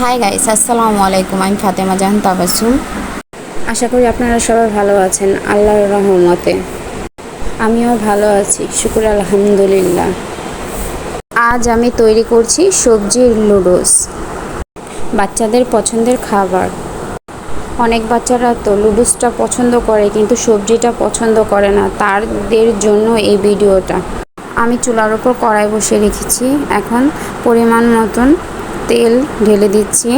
Hi guys আসসালামু আলাইকুম আমি ফাতেমা জাহান তাবাসুম আশা করি আপনারা সবাই ভালো আছেন, আল্লাহর রহমতে। আমিও ভালো আছি, শুকুর আলহামদুলিল্লাহ। আজ আমি তৈরি করছি সবজির লুডোস বাচ্চাদের পছন্দের খাবার। অনেক বাচ্চারা তো লুডুসটা পছন্দ করে, কিন্তু সবজিটা পছন্দ করে না, তাদের জন্য এই ভিডিওটা। আমি চুলার ওপর কড়াই বসিয়ে রেখেছি, এখন পরিমাণ মতন তেল ঢেলে দিচ্ছি।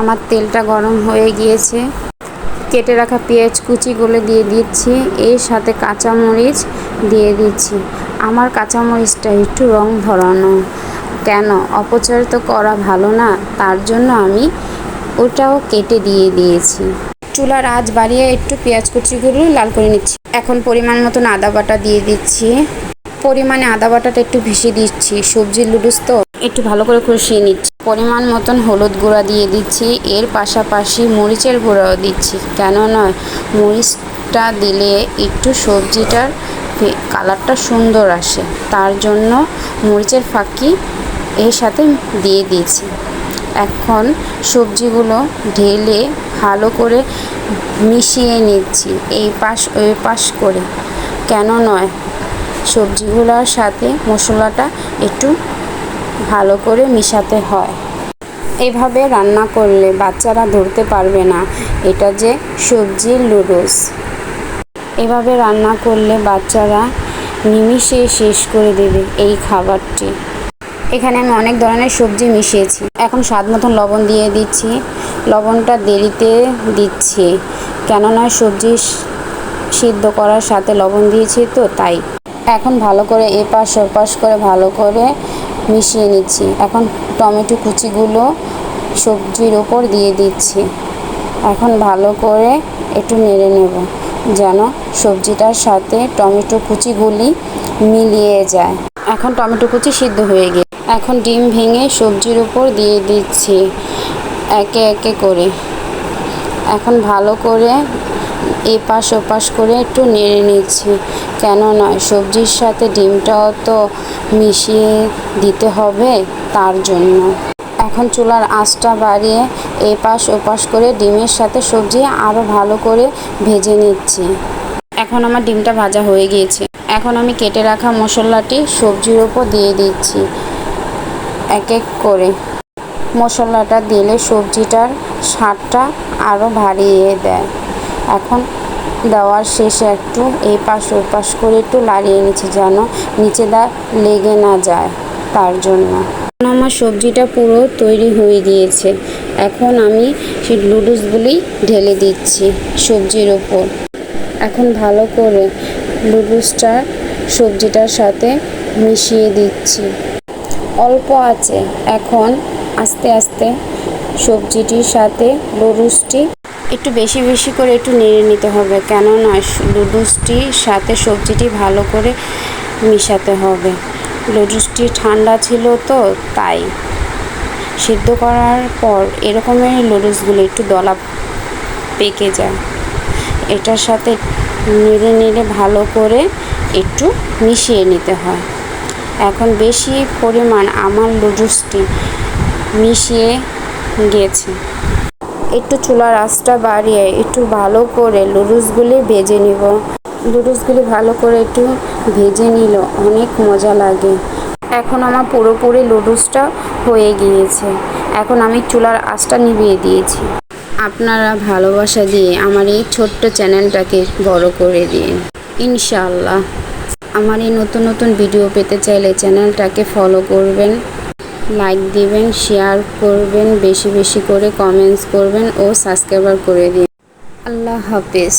আমার তেলটা গরম হয়ে গিয়েছে। কেটে রাখা পেঁয়াজ কুচিগুলো দিয়ে দিচ্ছি। এর সাথে কাঁচামরিচ দিয়ে দিচ্ছি। আমার কাঁচামরিচটা একটু রং ধরানো। কেন? অপচয় তো করা ভালো না। তার জন্য আমি ওটাও কেটে দিয়ে দিয়েছি। চুলার আঁচ বাড়িয়ে একটু পেঁয়াজ কুচিগুলো লাল করে নিচ্ছি। এখন পরিমাণ মতন আদা বাটা দিয়ে দিচ্ছি। পরিমাণে আদা বাটাটা একটু ভেসে দিচ্ছি। সবজির লুডুস তো একটু ভালো করে কষিয়ে নিচ্ছি। পরিমাণ মতন হলুদ গুঁড়া দিয়ে দিচ্ছি। এর পাশাপাশি মরিচের গুঁড়াও দিচ্ছি। কেন নয় মরিচটা দিলে একটু সবজিটার কালারটা সুন্দর আসে। তার জন্য মরিচের ফাঁকি এর সাথে দিয়ে দিয়েছি। এখন সবজিগুলো ঢেলে ভালো করে মিশিয়ে নিচ্ছি। এই পাশ ওই পাশ করে। কেন নয়? সবজিগুলোর সাথে মশলাটা একটু ভালো করে মিশাতে হয়। এভাবে রান্না করলে বাচ্চারা ধরতে পারবে না। এটা যে সবজির লুডুস এভাবে রান্না করলে বাচ্চারা নিমিশে শেষ করে দেবে এই খাবারটি। এখানে আমি অনেক ধরনের সবজি মিশিয়েছি। এখন স্বাদ মতন লবণ দিয়ে দিচ্ছি। লবণটা দেরিতে দিচ্ছি। কেননা সবজি সিদ্ধ করার সাথে লবণ দিয়েছি তো, তাই এখন ভালো করে এপাশ ওপাশ করে ভালো করে মিশিয়ে নিচ্ছি। এখন টমেটো কুচিগুলো সবজির ওপর দিয়ে দিচ্ছি। এখন ভালো করে একটু নেড়ে নেব যেন সবজিটার সাথে টমেটো কুচিগুলি মিলিয়ে যায়। এখন টমেটো কুচি সিদ্ধ হয়ে গিয়ে এখন ডিম ভেঙে সবজির উপর দিয়ে দিচ্ছি একে একে করে। এখন ভালো করে এপাশ ওপাশ করে একটু নেড়ে নিচ্ছি। কেন নয়, সবজির সাথে ডিমটাও তো মিশিয়ে দিতে হবে তার জন্য। এখন চুলার আঁচটা বাড়িয়ে এপাশ ওপাশ করে ডিমের সাথে সবজি আরও ভালো করে ভেজে নিচ্ছি। এখন আমার ডিমটা ভাজা হয়ে গিয়েছে। এখন আমি কেটে রাখা মশলাটি সবজির ওপর দিয়ে দিচ্ছি এক এক করে। মশলাটা দিলে সবজিটার স্বাদটা আরও বাড়িয়ে দেয়। এখন দেওয়ার শেষে একটু এই পাশ, ওই পাশ করে একটু লাড়িয়ে নিচ্ছি যেন নিচে দা লেগে না যায় তার জন্য। আমার সবজিটা পুরো তৈরি হয়ে গিয়েছে। এখন আমি সেই লুডুসগুলি ঢেলে দিচ্ছি সবজির ওপর। এখন ভালো করে লুডুসটা সবজিটার সাথে মিশিয়ে দিচ্ছি। অল্প আছে। এখন আস্তে আস্তে সবজিটির সাথে লুডুসটি একটু বেশি বেশি করে একটু নেড়ে নিতে হবে। কেন নয় লুডুসটির সাথে সবজিটি ভালো করে মিশাতে হবে। লুডুসটি ঠান্ডা ছিল তো, তাই সিদ্ধ করার পর এরকমের লুডুসগুলো একটু দলা পেকে যায়। এটার সাথে নেড়ে নেড়ে ভালো করে একটু মিশিয়ে নিতে হয়। এখন বেশি পরিমাণ আমার লুডুসটি মিশিয়ে গেছে। একটু চুলার আঁচটা বাড়িয়ে একটু ভালো করে লুডুসগুলি ভেজে নিব। লুডুসগুলি ভালো করে একটু ভেজে নিল, অনেক মজা লাগে। এখন আমার পুরোপুরি লুডুসটা হয়ে গিয়েছে। এখন আমি চুলার আঁচটা নিভিয়ে দিয়েছি। আপনারা ভালোবাসা দিয়ে আমার এই ছোট্ট চ্যানেলটাকে বড় করে দিন। ইনশাল্লাহ আমার এই নতুন নতুন ভিডিও পেতে চাইলে চ্যানেলটাকে ফলো করবেন। লাইক দিবেন শেয়ার করবেন, বেশি বেশি করে কমেন্টস করবেন ও সাবস্ক্রাইবার করে দিন। আল্লাহ হাফেজ।